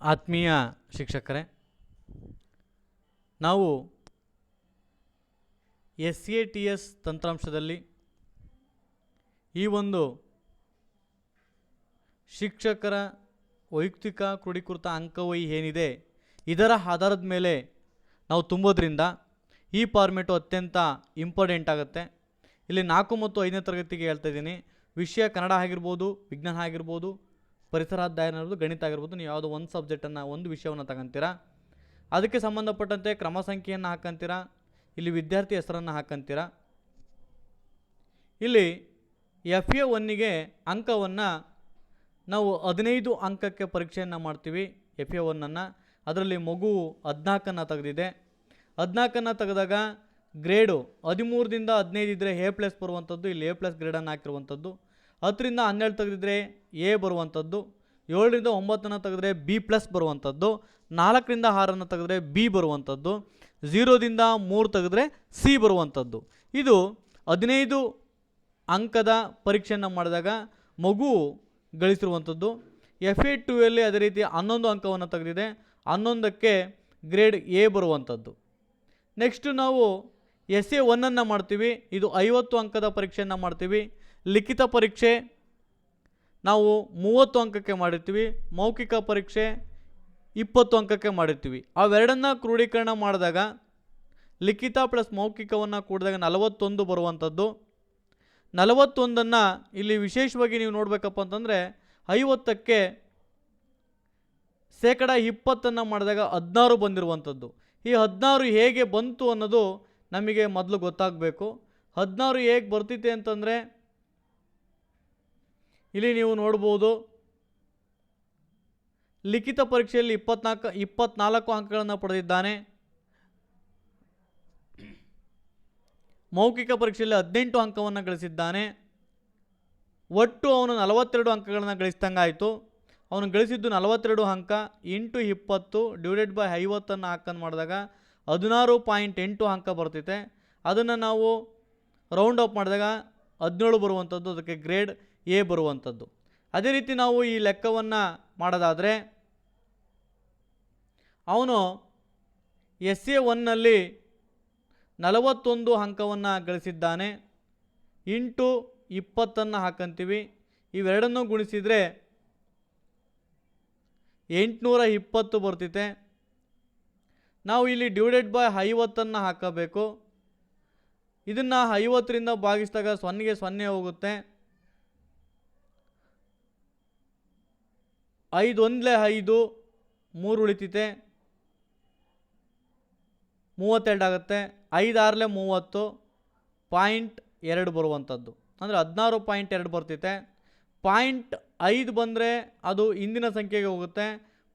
ಆತ್ಮೀಯ ಶಿಕ್ಷಕರೇ, ನಾವು ಎಸ್ ಎ ಟಿ ಎಸ್ ತಂತ್ರಾಂಶದಲ್ಲಿ ಈ ಒಂದು ಶಿಕ್ಷಕರ ವೈಯಕ್ತಿಕ ಕ್ರೋಢೀಕೃತ ಅಂಕವೈ ಏನಿದೆ, ಇದರ ಆಧಾರದ ಮೇಲೆ ನಾವು ತುಂಬೋದ್ರಿಂದ ಈ ಫಾರ್ಮೆಟು ಅತ್ಯಂತ ಇಂಪಾರ್ಟೆಂಟ್ ಆಗುತ್ತೆ. ಇಲ್ಲಿ ನಾಲ್ಕು ಮತ್ತು ಐದನೇ ತರಗತಿಗೆ ಹೇಳ್ತಾ ಇದ್ದೀನಿ. ವಿಷಯ ಕನ್ನಡ ಆಗಿರ್ಬೋದು, ವಿಜ್ಞಾನ ಆಗಿರ್ಬೋದು ಪರಿಸರ ಅಧ್ಯಯನ ಇರ್ಬೋದು ಗಣಿತ ಆಗಿರ್ಬೋದು. ನೀವು ಯಾವುದೋ ಒಂದು ಸಬ್ಜೆಕ್ಟನ್ನು ಒಂದು ವಿಷಯವನ್ನು ತಗೊಂತೀರಾ? ಅದಕ್ಕೆ ಸಂಬಂಧಪಟ್ಟಂತೆ ಕ್ರಮ ಸಂಖ್ಯೆಯನ್ನು ಹಾಕಂತೀರಾ? ಇಲ್ಲಿ ವಿದ್ಯಾರ್ಥಿ ಹೆಸರನ್ನು ಹಾಕಂತೀರಾ? ಇಲ್ಲಿ ಎಫ್ ಎ ಒನ್ನಿಗೆ ಅಂಕವನ್ನು ನಾವು ಹದಿನೈದು ಅಂಕಕ್ಕೆ ಪರೀಕ್ಷೆಯನ್ನು ಮಾಡ್ತೀವಿ. ಎಫ್ ಎ ಒನ್ನನ್ನು ಅದರಲ್ಲಿ ಮಗು ಹದಿನಾಲ್ಕನ್ನು ತೆಗೆದಿದೆ. ಹದಿನಾಲ್ಕನ್ನು ತೆಗೆದಾಗ ಗ್ರೇಡು ಹದಿಮೂರರಿಂದ ಹದಿನೈದು ಇದ್ದರೆ ಎ ಪ್ಲಸ್ ಬರುವಂಥದ್ದು ಇಲ್ಲಿ ಎ ಪ್ಲಸ್ ಗ್ರೇಡನ್ನು ಹಾಕಿರುವಂಥದ್ದು ಹತ್ತರಿಂದ ಹನ್ನೆರಡು ತೆಗೆದಿದ್ರೆ ಎ ಬರುವಂಥದ್ದು, ಏಳರಿಂದ ಒಂಬತ್ತನ್ನು ತೆಗೆದ್ರೆ ಬಿ ಪ್ಲಸ್ ಬರುವಂಥದ್ದು, ನಾಲ್ಕರಿಂದ ಆರನ್ನು ತೆಗೆದ್ರೆ ಬಿ ಬರುವಂಥದ್ದು, ಝೀರೋದಿಂದ ಮೂರು ತೆಗೆದ್ರೆ ಸಿ ಬರುವಂಥದ್ದು. ಇದು ಹದಿನೈದು ಅಂಕದ ಪರೀಕ್ಷೆಯನ್ನು ಮಾಡಿದಾಗ ಮಗು ಗಳಿಸಿರುವಂಥದ್ದು. ಎಫ್ ಎ ಟುವಲ್ಲಿ ಅದೇ ರೀತಿ ಹನ್ನೊಂದು ಅಂಕವನ್ನು ತೆಗೆದಿದೆ. ಹನ್ನೊಂದಕ್ಕೆ ಗ್ರೇಡ್ ಎ ಬರುವಂಥದ್ದು. ನೆಕ್ಸ್ಟು ನಾವು ಎಸ್ ಎ ಒನ್ನನ್ನು ಮಾಡ್ತೀವಿ. ಇದು ಐವತ್ತು ಅಂಕದ ಪರೀಕ್ಷೆಯನ್ನು ಮಾಡ್ತೀವಿ. ಲಿಖಿತ ಪರೀಕ್ಷೆ, ನಾವು ಮೂವತ್ತು ಅಂಕಕ್ಕೆ ಮಾಡಿರ್ತೀವಿ, ಮೌಖಿಕ ಪರೀಕ್ಷೆ ಇಪ್ಪತ್ತು ಅಂಕಕ್ಕೆ ಮಾಡಿರ್ತೀವಿ. ಅವೆರಡನ್ನು ಕ್ರೋಢೀಕರಣ ಮಾಡಿದಾಗ, ಲಿಖಿತ ಪ್ಲಸ್ ಮೌಖಿಕವನ್ನು ಕೂಡಿದಾಗ ನಲವತ್ತೊಂದು ಬರುವಂಥದ್ದು. ನಲವತ್ತೊಂದನ್ನು ಇಲ್ಲಿ ವಿಶೇಷವಾಗಿ ನೀವು ನೋಡಬೇಕಪ್ಪ ಅಂತಂದರೆ, ಐವತ್ತಕ್ಕೆ ಶೇಕಡ ಇಪ್ಪತ್ತನ್ನು ಮಾಡಿದಾಗ ಹದಿನಾರು ಬಂದಿರುವಂಥದ್ದು. ಈ ಹದಿನಾರು ಹೇಗೆ ಬಂತು ಅನ್ನೋದು ನಮಗೆ ಮೊದಲು ಗೊತ್ತಾಗಬೇಕು. ಹದಿನಾರು ಹೇಗೆ ಬರ್ತಿದೆ ಅಂತಂದರೆ ಇಲ್ಲಿ ನೀವು ನೋಡ್ಬೋದು ಲಿಖಿತ ಪರೀಕ್ಷೆಯಲ್ಲಿ ಇಪ್ಪತ್ನಾಲ್ಕು ಇಪ್ಪತ್ನಾಲ್ಕು ಅಂಕಗಳನ್ನು ಪಡೆದಿದ್ದಾನೆ. ಮೌಖಿಕ ಪರೀಕ್ಷೆಯಲ್ಲಿ ಹದಿನೆಂಟು ಅಂಕವನ್ನು ಗಳಿಸಿದ್ದಾನೆ. ಒಟ್ಟು ಅವನು ನಲವತ್ತೆರಡು ಅಂಕಗಳನ್ನು ಗಳಿಸಿದಂಗಾಯಿತು. ಅವನು ಗಳಿಸಿದ್ದು ನಲವತ್ತೆರಡು ಅಂಕ ಇಂಟು ಇಪ್ಪತ್ತು ಡಿವೈಡೆಡ್ ಬೈ ಐವತ್ತನ್ನು ಹಾಕಂದು ಮಾಡಿದಾಗ ಹದಿನಾರು ಪಾಯಿಂಟ್ ಎಂಟು ಅಂಕ ಬರ್ತೈತೆ. ಅದನ್ನು ನಾವು ರೌಂಡ್ ಅಪ್ ಮಾಡಿದಾಗ ಹದಿನೇಳು ಬರುವಂಥದ್ದು, ಅದಕ್ಕೆ ಗ್ರೇಡ್ ಎ ಬರುವಂಥದ್ದು. ಅದೇ ರೀತಿ ನಾವು ಈ ಲೆಕ್ಕವನ್ನು ಮಾಡೋದಾದರೆ, ಅವನು ಎಸ್ ಎ ಒನ್ನಲ್ಲಿ ನಲವತ್ತೊಂದು ಅಂಕವನ್ನು ಗಳಿಸಿದ್ದಾನೆ. ಇಂಟು ಇಪ್ಪತ್ತನ್ನು ಹಾಕಂತೀವಿ. ಇವೆರಡನ್ನೂ ಗುಣಿಸಿದರೆ ಎಂಟುನೂರ ಇಪ್ಪತ್ತು ಬರ್ತಿದೆ ನಾವು ಇಲ್ಲಿ ಡಿವೈಡೆಡ್ ಬೈ ಐವತ್ತನ್ನು ಹಾಕಬೇಕು. ಇದನ್ನು ಐವತ್ತರಿಂದ ಭಾಗಿಸಿದಾಗ ಸೊನ್ನೆಗೆ ಸೊನ್ನೆ ಹೋಗುತ್ತೆ. ಐದು ಒಂದಲೇ ಐದು, ಮೂರು ಉಳಿತೈತೆ. ಮೂವತ್ತೆರಡು ಆಗುತ್ತೆ. ಐದು ಆರಲೆ ಮೂವತ್ತು, ಪಾಯಿಂಟ್ ಎರಡು ಬರುವಂಥದ್ದು. ಅಂದರೆ ಹದಿನಾರು ಪಾಯಿಂಟ್ ಎರಡು ಬರ್ತೈತೆ. ಪಾಯಿಂಟ್ ಐದು ಬಂದರೆ ಅದು ಹಿಂದಿನ ಸಂಖ್ಯೆಗೆ ಹೋಗುತ್ತೆ.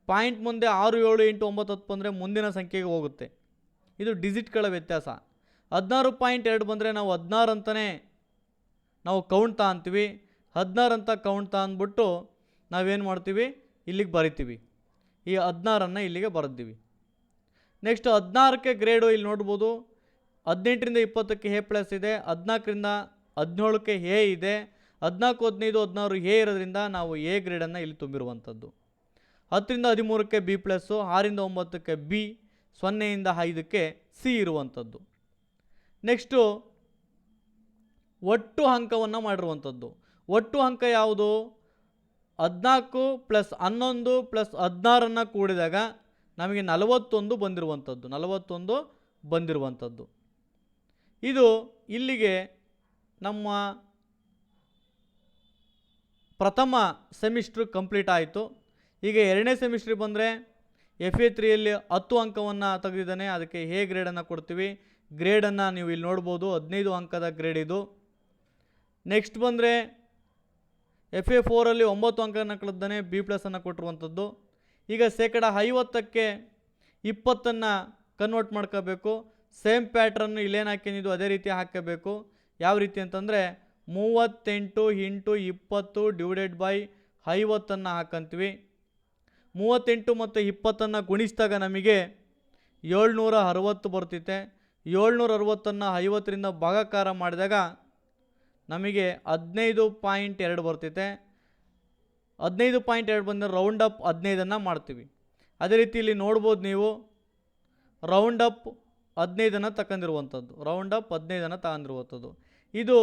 ಪಾಯಿಂಟ್ ಮುಂದೆ ಆರು ಏಳು ಎಂಟು ಒಂಬತ್ತು ಹತ್ತು ಬಂದರೆ ಮುಂದಿನ ಸಂಖ್ಯೆಗೆ ಹೋಗುತ್ತೆ. ಇದು ಡಿಜಿಟ್ಗಳ ವ್ಯತ್ಯಾಸ. ಹದಿನಾರು ಪಾಯಿಂಟ್ ಎರಡು ಬಂದರೆ ನಾವು ಹದಿನಾರು ಅಂತಲೇ ನಾವು ಕೌಂಟ್ ಅಂತೀವಿ ಹದಿನಾರು ಅಂತ ಕೌಂಟ್ ಅಂದ್ಬಿಟ್ಟು ನಾವೇನು ಮಾಡ್ತೀವಿ? ಇಲ್ಲಿಗೆ ಬರಿತೀವಿ. ಈ ಹದಿನಾರನ್ನು ಇಲ್ಲಿಗೆ ಬರೆದಿವಿ ನೆಕ್ಸ್ಟ್ ಹದಿನಾರಕ್ಕೆ ಗ್ರೇಡು ಇಲ್ಲಿ ನೋಡ್ಬೋದು. ಹದಿನೆಂಟರಿಂದ ಇಪ್ಪತ್ತಕ್ಕೆ ಎ ಪ್ಲಸ್ ಇದೆ. ಹದಿನಾಲ್ಕರಿಂದ ಹದಿನೇಳಕ್ಕೆ ಎ ಇದೆ. ಹದಿನಾಲ್ಕು, ಹದಿನೈದು, ಹದಿನಾರು ಎ ಇರೋದ್ರಿಂದ ನಾವು ಎ ಗ್ರೇಡನ್ನು ಇಲ್ಲಿ ತುಂಬಿರುವಂಥದ್ದು. ಹತ್ತರಿಂದ ಹದಿಮೂರಕ್ಕೆ ಬಿ ಪ್ಲಸ್ಸು ಆರಿಂದ ಒಂಬತ್ತಕ್ಕೆ ಬಿ ಸೊನ್ನೆಯಿಂದ ಐದಕ್ಕೆ ಸಿ ಇರುವಂಥದ್ದು. ನೆಕ್ಸ್ಟು ಒಟ್ಟು ಅಂಕವನ್ನು ಮಾಡಿರುವಂಥದ್ದು. ಒಟ್ಟು ಅಂಕ ಯಾವುದು? ಹದಿನಾಲ್ಕು ಪ್ಲಸ್ ಹನ್ನೊಂದು ಪ್ಲಸ್ ಹದಿನಾರನ್ನು ಕೂಡಿದಾಗ ನಮಗೆ ನಲವತ್ತೊಂದು ಬಂದಿರುವಂಥದ್ದು ನಲವತ್ತೊಂದು ಬಂದಿರುವಂಥದ್ದು. ಇದು ಇಲ್ಲಿಗೆ ನಮ್ಮ ಪ್ರಥಮ ಸೆಮಿಸ್ಟ್ರ್ ಕಂಪ್ಲೀಟ್ ಆಯಿತು. ಈಗ ಎರಡನೇ ಸೆಮಿಸ್ಟ್ರಿಗೆ ಬಂದರೆ ಎಫ್ ಎ ತ್ರೀಯಲ್ಲಿ ಹತ್ತು ಅಂಕವನ್ನು ತೆಗೆದಿದ್ದಾನೆ. ಅದಕ್ಕೆ ಹೇ ಗ್ರೇಡನ್ನು ಕೊಡ್ತೀವಿ. ಗ್ರೇಡನ್ನು ನೀವು ಇಲ್ಲಿ ನೋಡ್ಬೋದು. ಹದಿನೈದು ಅಂಕದ ಗ್ರೇಡ್ ಇದು. ನೆಕ್ಸ್ಟ್ ಬಂದರೆ ಎಫ್ ಎ ಫೋರಲ್ಲಿ ಒಂಬತ್ತು ಅಂಕನ ಕಳೆದ್ದಾನೆ ಬಿ ಪ್ಲಸನ್ನು ಕೊಟ್ಟಿರುವಂಥದ್ದು ಈಗ ಶೇಕಡ ಐವತ್ತಕ್ಕೆ ಇಪ್ಪತ್ತನ್ನು ಕನ್ವರ್ಟ್ ಮಾಡ್ಕೋಬೇಕು. ಸೇಮ್ ಪ್ಯಾಟ್ರನ್ನು ಇಲ್ಲೇನು ಹಾಕಿದ್ದು ಅದೇ ರೀತಿ ಹಾಕಬೇಕು. ಯಾವ ರೀತಿ ಅಂತಂದರೆ ಮೂವತ್ತೆಂಟು ಇಂಟು ಇಪ್ಪತ್ತು ಡಿವೈಡೆಡ್ ಬೈ ಐವತ್ತನ್ನು ಹಾಕಂತೀವಿ. ಮೂವತ್ತೆಂಟು ಮತ್ತು ಇಪ್ಪತ್ತನ್ನು ಗುಣಿಸಿದಾಗ ನಮಗೆ ಏಳ್ನೂರ ಅರವತ್ತು ಬರ್ತೈತೆ. ಏಳ್ನೂರ ಅರವತ್ತನ್ನು ಐವತ್ತರಿಂದ ಭಾಗಾಕಾರ ಮಾಡಿದಾಗ ನಮಗೆ ಹದಿನೈದು ಪಾಯಿಂಟ್ ಎರಡು ಬರ್ತೈತೆ. ಹದಿನೈದು ಪಾಯಿಂಟ್ ಎರಡು ಬಂದರೆ ರೌಂಡ್ ಅಪ್ ಹದಿನೈದನ್ನು ಮಾಡ್ತೀವಿ. ಅದೇ ರೀತಿ ಇಲ್ಲಿ ನೋಡ್ಬೋದು ನೀವು ರೌಂಡ್ ಅಪ್ ಹದಿನೈದನ್ನು ತಗೊಂಡಿರುವಂಥದ್ದು ರೌಂಡ್ ಅಪ್ ಹದಿನೈದನ್ನು ತಗೊಂಡಿರುವಂಥದ್ದು ಇದು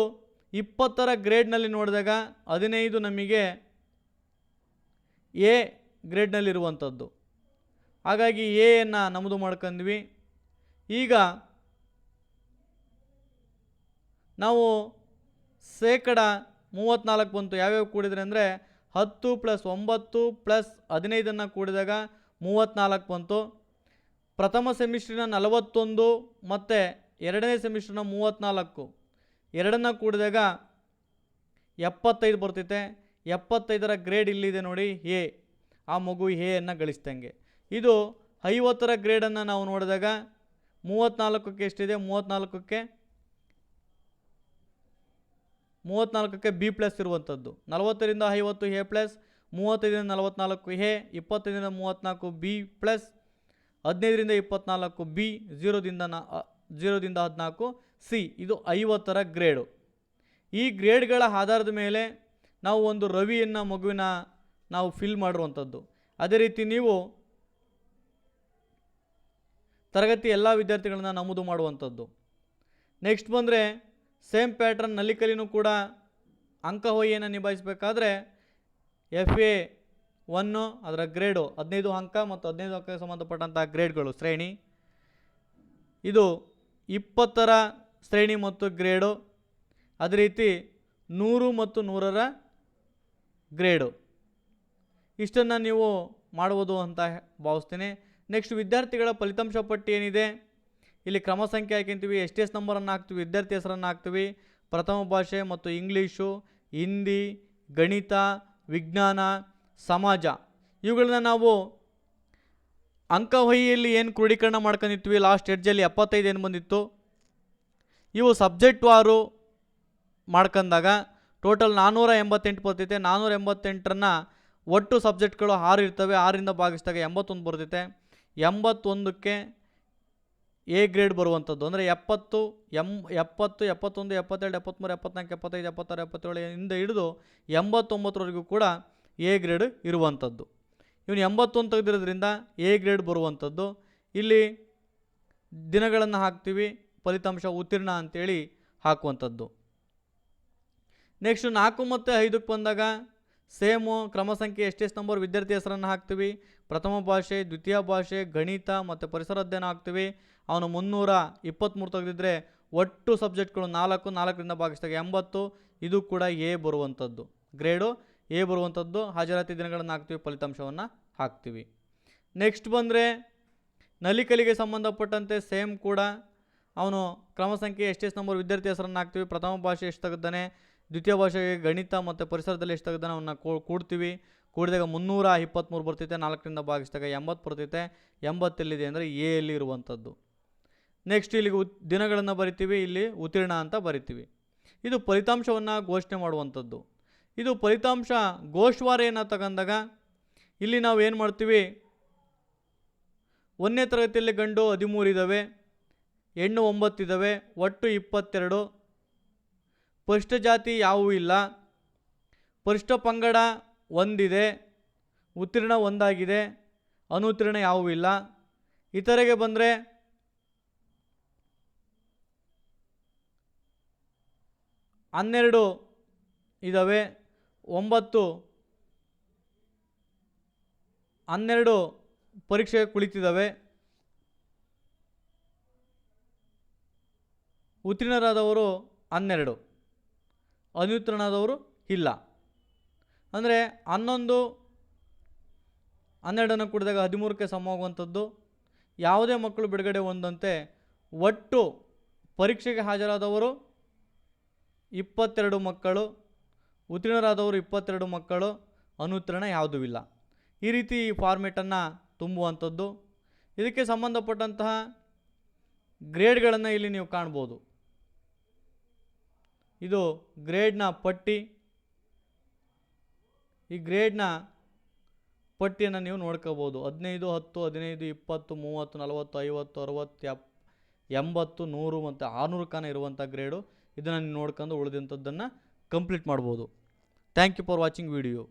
ಇಪ್ಪತ್ತರ ಗ್ರೇಡ್ನಲ್ಲಿ ನೋಡಿದಾಗ ಹದಿನೈದು ನಮಗೆ ಎ ಗ್ರೇಡ್ನಲ್ಲಿರುವಂಥದ್ದು ಹಾಗಾಗಿ ಎಯನ್ನು ನಮೂದು ಮಾಡ್ಕೊಂಡ್ವಿ ಈಗ ನಾವು ಶೇಕಡ ಮೂವತ್ತ್ನಾಲ್ಕು ಬಂತು. ಯಾವ್ಯಾವ ಕೂಡಿದ್ರೆ ಅಂದರೆ ಹತ್ತು ಪ್ಲಸ್ ಒಂಬತ್ತು ಪ್ಲಸ್ ಹದಿನೈದನ್ನು ಕೂಡಿದಾಗ ಮೂವತ್ತ್ನಾಲ್ಕು ಬಂತು. ಪ್ರಥಮ ಸೆಮಿಸ್ಟ್ರಿನ ನಲವತ್ತೊಂದು ಮತ್ತು ಎರಡನೇ ಸೆಮಿಸ್ಟ್ರಿನ ಮೂವತ್ತ್ನಾಲ್ಕು ಎರಡನ್ನ ಕೂಡಿದಾಗ ಎಪ್ಪತ್ತೈದು ಬರ್ತೈತೆ. ಎಪ್ಪತ್ತೈದರ ಗ್ರೇಡ್ ಇಲ್ಲಿದೆ ನೋಡಿ, ಎ. ಆ ಮಗು ಎಯನ್ನು ಗಳಿಸ್ದಂಗೆ. ಇದು ಐವತ್ತರ ಗ್ರೇಡನ್ನು ನಾವು ನೋಡಿದಾಗ ಮೂವತ್ತ್ನಾಲ್ಕಕ್ಕೆ ಎಷ್ಟಿದೆ? ಮೂವತ್ತ್ನಾಲ್ಕಕ್ಕೆ ಮೂವತ್ತ್ನಾಲ್ಕಕ್ಕೆ ಬಿ ಪ್ಲಸ್ ಇರುವಂಥದ್ದು. ನಲವತ್ತರಿಂದ ಐವತ್ತು ಎ ಪ್ಲಸ್, ಮೂವತ್ತೈದರಿಂದ ನಲವತ್ತ್ನಾಲ್ಕು ಎ, ಇಪ್ಪತ್ತೈದರಿಂದ ಮೂವತ್ತ್ನಾಲ್ಕು ಬಿ ಪ್ಲಸ್, ಹದಿನೈದರಿಂದ ಇಪ್ಪತ್ತ್ನಾಲ್ಕು ಬಿ, ಜೀರೋದಿಂದ ನಾ ಝೀರೋದಿಂದ ಹದಿನಾಲ್ಕು ಸಿ. ಇದು ಐವತ್ತರ ಗ್ರೇಡು. ಈ ಗ್ರೇಡ್ಗಳ ಆಧಾರದ ಮೇಲೆ ನಾವು ಒಂದು ರವಿಯನ್ನು, ಮಗುವಿನ ನಾವು ಫಿಲ್ ಮಾಡಿರುವಂಥದ್ದು. ಅದೇ ರೀತಿ ನೀವು ತರಗತಿ ಎಲ್ಲ ವಿದ್ಯಾರ್ಥಿಗಳನ್ನ ನಮೂದು ಮಾಡುವಂಥದ್ದು. ನೆಕ್ಸ್ಟ್ ಬಂದರೆ ಸೇಮ್ ಪ್ಯಾಟ್ರನ್ ನಲಿಕಲಿನೂ ಕೂಡ ಅಂಕಹೊಯ್ಯನ್ನು ನಿಭಾಯಿಸಬೇಕಾದ್ರೆ ಎಫ್ ಎ ಒನ್ನು ಅದರ ಗ್ರೇಡು ಹದಿನೈದು ಅಂಕ ಮತ್ತು ಹದಿನೈದು ಅಂಕಕ್ಕೆ ಸಂಬಂಧಪಟ್ಟಂಥ ಗ್ರೇಡ್ಗಳು ಶ್ರೇಣಿ. ಇದು ಇಪ್ಪತ್ತರ ಶ್ರೇಣಿ ಮತ್ತು ಗ್ರೇಡು. ಅದೇ ರೀತಿ ನೂರು ಮತ್ತು ನೂರರ ಗ್ರೇಡು. ಇಷ್ಟನ್ನು ನೀವು ಮಾಡುವುದು ಅಂತ ಭಾವಿಸ್ತೀನಿ. ನೆಕ್ಸ್ಟ್ ವಿದ್ಯಾರ್ಥಿಗಳ ಫಲಿತಾಂಶ ಪಟ್ಟಿ ಏನಿದೆ? ಇಲ್ಲಿ ಕ್ರಮ ಸಂಖ್ಯೆ ಹಾಕಿಂತೀವಿ ಎಸ್ ಟಿ ಎಸ್ ನಂಬರನ್ನು ಹಾಕ್ತೀವಿ, ವಿದ್ಯಾರ್ಥಿ ಹೆಸರನ್ನು ಹಾಕ್ತೀವಿ. ಪ್ರಥಮ ಭಾಷೆ ಮತ್ತು ಇಂಗ್ಲೀಷು, ಹಿಂದಿ, ಗಣಿತ, ವಿಜ್ಞಾನ, ಸಮಾಜ. ಇವುಗಳನ್ನ ನಾವು ಅಂಕವಹಿಯಲ್ಲಿ ಏನು ಕ್ರೋಢೀಕರಣ ಮಾಡ್ಕೊಂಡಿರ್ತೀವಿ ಲಾಸ್ಟ್ ಎಡ್ಜಲ್ಲಿ ಎಪ್ಪತ್ತೈದು ಏನು ಬಂದಿತ್ತು? ಇವು ಸಬ್ಜೆಕ್ಟ್ ವಾರು ಮಾಡ್ಕೊಂಡಾಗ ಟೋಟಲ್ ನಾನ್ನೂರ ಎಂಬತ್ತೆಂಟು ಬರ್ತೈತೆ. ನಾನ್ನೂರ ಎಂಬತ್ತೆಂಟರನ್ನು ಒಟ್ಟು ಸಬ್ಜೆಕ್ಟ್ಗಳು ಆರು ಇರ್ತವೆ. ಆರಿಂದ ಭಾಗಿಸಿದಾಗ ಎಂಬತ್ತೊಂದು ಬರ್ತೈತೆ. ಎಂಬತ್ತೊಂದಕ್ಕೆ ಎ ಗ್ರೇಡ್ ಬರುವಂಥದ್ದು. ಅಂದರೆ ಎಪ್ಪತ್ತು ಎಂ ಎಪ್ಪತ್ತು, ಎಪ್ಪತ್ತೊಂದು, ಎಪ್ಪತ್ತೆರಡು ಎಪ್ಪತ್ತ್ಮೂರು ಎಪ್ಪತ್ನಾಲ್ಕು, ಎಪ್ಪತ್ತೈದು, ಎಪ್ಪತ್ತಾರು, ಎಪ್ಪತ್ತೇಳು ಇಂದ ಹಿಡಿದು ಎಂಬತ್ತೊಂಬತ್ತರವರೆಗೂ ಕೂಡ ಎ ಗ್ರೇಡ್ ಇರುವಂಥದ್ದು. ಇವನು ಎಂಬತ್ತೊಂದು ತೆಗೆದಿರೋದ್ರಿಂದ ಎ ಗ್ರೇಡ್ ಬರುವಂಥದ್ದು. ಇಲ್ಲಿ ದಿನಗಳನ್ನು ಹಾಕ್ತೀವಿ, ಫಲಿತಾಂಶ ಉತ್ತೀರ್ಣ ಅಂತೇಳಿ ಹಾಕುವಂಥದ್ದು. ನೆಕ್ಸ್ಟ್ ನಾಲ್ಕು ಮತ್ತು ಐದಕ್ಕೆ ಬಂದಾಗ ಸೇಮು ಕ್ರಮ ಸಂಖ್ಯೆ ಎಷ್ಟೆಷ್ಟು ನಂಬರ್ ವಿದ್ಯಾರ್ಥಿ ಹೆಸರನ್ನು ಹಾಕ್ತೀವಿ? ಪ್ರಥಮ ಭಾಷೆ, ದ್ವಿತೀಯ ಭಾಷೆ, ಗಣಿತ ಮತ್ತು ಪರಿಸರ ಅಧ್ಯಯನ ಹಾಕ್ತೀವಿ. ಅವನು ಮುನ್ನೂರ ಇಪ್ಪತ್ತ್ಮೂರು ತೆಗೆದಿದ್ರೆ ಒಟ್ಟು ಸಬ್ಜೆಕ್ಟ್ಗಳು ನಾಲ್ಕು, ನಾಲ್ಕರಿಂದ ಭಾಗಿಸಿದಾಗ ಎಂಬತ್ತು. ಇದು ಕೂಡ ಎ ಬರುವಂಥದ್ದು. ಗ್ರೇಡು, ಎ ಬರುವಂಥದ್ದು. ಹಾಜರಾತಿ ದಿನಗಳನ್ನು ಹಾಕ್ತೀವಿ, ಫಲಿತಾಂಶವನ್ನು ಹಾಕ್ತೀವಿ. ನೆಕ್ಸ್ಟ್ ಬಂದರೆ ನಲಿಕಲಿಗೆ ಸಂಬಂಧಪಟ್ಟಂತೆ ಸೇಮ್ ಕೂಡ. ಅವನು ಕ್ರಮ ಸಂಖ್ಯೆ ಎಷ್ಟೆಷ್ಟು ನಂಬರ್ ವಿದ್ಯಾರ್ಥಿ ಹೆಸರನ್ನು ಹಾಕ್ತೀವಿ? ಪ್ರಥಮ ಭಾಷೆ ಎಷ್ಟು ತೆಗೆದಾನೆ ದ್ವಿತೀಯ ಭಾಷೆಗೆ ಗಣಿತ ಮತ್ತು ಪರಿಸರದಲ್ಲಿ ಎಷ್ಟು ತೆಗೆದ ಅವನ್ನ ಕೂಡ್ತೀವಿ. ಕೂಡಿದಾಗ ಮುನ್ನೂರ ಇಪ್ಪತ್ತ್ಮೂರು ಬರ್ತೈತೆ, ನಾಲ್ಕರಿಂದ ಭಾಗಿಸಿದಾಗ ಎಂಬತ್ತು ಬರ್ತೈತೆ. ಎಂಬತ್ತೆಲ್ಲಿದೆ ಅಂದರೆ ಎ ಅಲ್ಲಿ ಇರುವಂಥದ್ದು. ನೆಕ್ಸ್ಟ್ ಇಲ್ಲಿಗೆ ಉತ್, ದಿನಗಳನ್ನು ಬರಿತೀವಿ, ಇಲ್ಲಿ ಉತ್ತೀರ್ಣ ಅಂತ ಬರಿತೀವಿ. ಇದು ಫಲಿತಾಂಶವನ್ನು ಘೋಷಣೆ ಮಾಡುವಂಥದ್ದು. ಇದು ಫಲಿತಾಂಶ ಘೋಷವಾರೆಯನ್ನು ತಗೊಂಡಾಗ ಇಲ್ಲಿ ನಾವು ಏನು ಮಾಡ್ತೀವಿ? ಒಂದನೇ ತರಗತಿಯಲ್ಲಿ ಗಂಡು ಹದಿಮೂರು ಇದ್ದಾವೆ ಹೆಣ್ಣು ಒಂಬತ್ತಿದ್ದಾವೆ ಒಟ್ಟು ಇಪ್ಪತ್ತೆರಡು. ಪರಿಷ್ಠ ಜಾತಿ ಯಾವುವೂ ಇಲ್ಲ. ಪರಿಷ್ಠ ಪಂಗಡ ಒಂದಿದೆ, ಉತ್ತೀರ್ಣ ಒಂದಾಗಿದೆ, ಅನುತ್ತೀರ್ಣ ಯಾವುವೂ ಇಲ್ಲ. ಇತರೆಗೆ ಬಂದರೆ ಹನ್ನೆರಡು ಇದ್ದಾವೆ ಒಂಬತ್ತು, ಹನ್ನೆರಡು ಪರೀಕ್ಷೆ ಕುಳಿತಿದ್ದಾವೆ ಉತ್ತೀರ್ಣರಾದವರು ಹನ್ನೆರಡು. ಅನುತ್ತೀರ್ಣರಾದವರು ಇಲ್ಲ. ಅಂದರೆ ಹನ್ನೊಂದು ಹನ್ನೆರಡನ್ನು ಕೂಡಿದಾಗ ಹದಿಮೂರಕ್ಕೆ ಸಮವಾಗುವಂಥದ್ದು. ಯಾವುದೇ ಮಕ್ಕಳು ಬಿಡುಗಡೆ ಹೊಂದಂತೆ ಒಟ್ಟು ಪರೀಕ್ಷೆಗೆ ಹಾಜರಾದವರು ಇಪ್ಪತ್ತೆರಡು ಮಕ್ಕಳು, ಉತ್ತೀರ್ಣರಾದವರು ಇಪ್ಪತ್ತೆರಡು ಮಕ್ಕಳು, ಅನುತ್ತೀರ್ಣ ಯಾವುದೂ ಇಲ್ಲ. ಈ ರೀತಿ ಈ ಫಾರ್ಮೇಟನ್ನು ತುಂಬುವಂಥದ್ದು. ಇದಕ್ಕೆ ಸಂಬಂಧಪಟ್ಟಂತಹ ಗ್ರೇಡ್ಗಳನ್ನು ಇಲ್ಲಿ ನೀವು ಕಾಣ್ಬೋದು. ಇದು ಗ್ರೇಡ್ನ ಪಟ್ಟಿ. ಈ ಗ್ರೇಡ್ನ ಪಟ್ಟಿಯನ್ನು ನೀವು ನೋಡ್ಕೋಬೋದು. ಹದಿನೈದು, ಹತ್ತು, ಹದಿನೈದು, ಇಪ್ಪತ್ತು, ಮೂವತ್ತು, ನಲವತ್ತು, ಐವತ್ತು, ಅರವತ್ತು, ಎಪ್, ಎಂಬತ್ತು, ನೂರು ಮತ್ತು ಆರುನೂರು ಕಾನ ಇರುವಂಥ ಗ್ರೇಡು ಇದನ್ನು ನೀವು ನೋಡ್ಕೊಂಡು ಉಳಿದಂಥದ್ದನ್ನು ಕಂಪ್ಲೀಟ್ ಮಾಡ್ಬೋದು. Thank you for watching video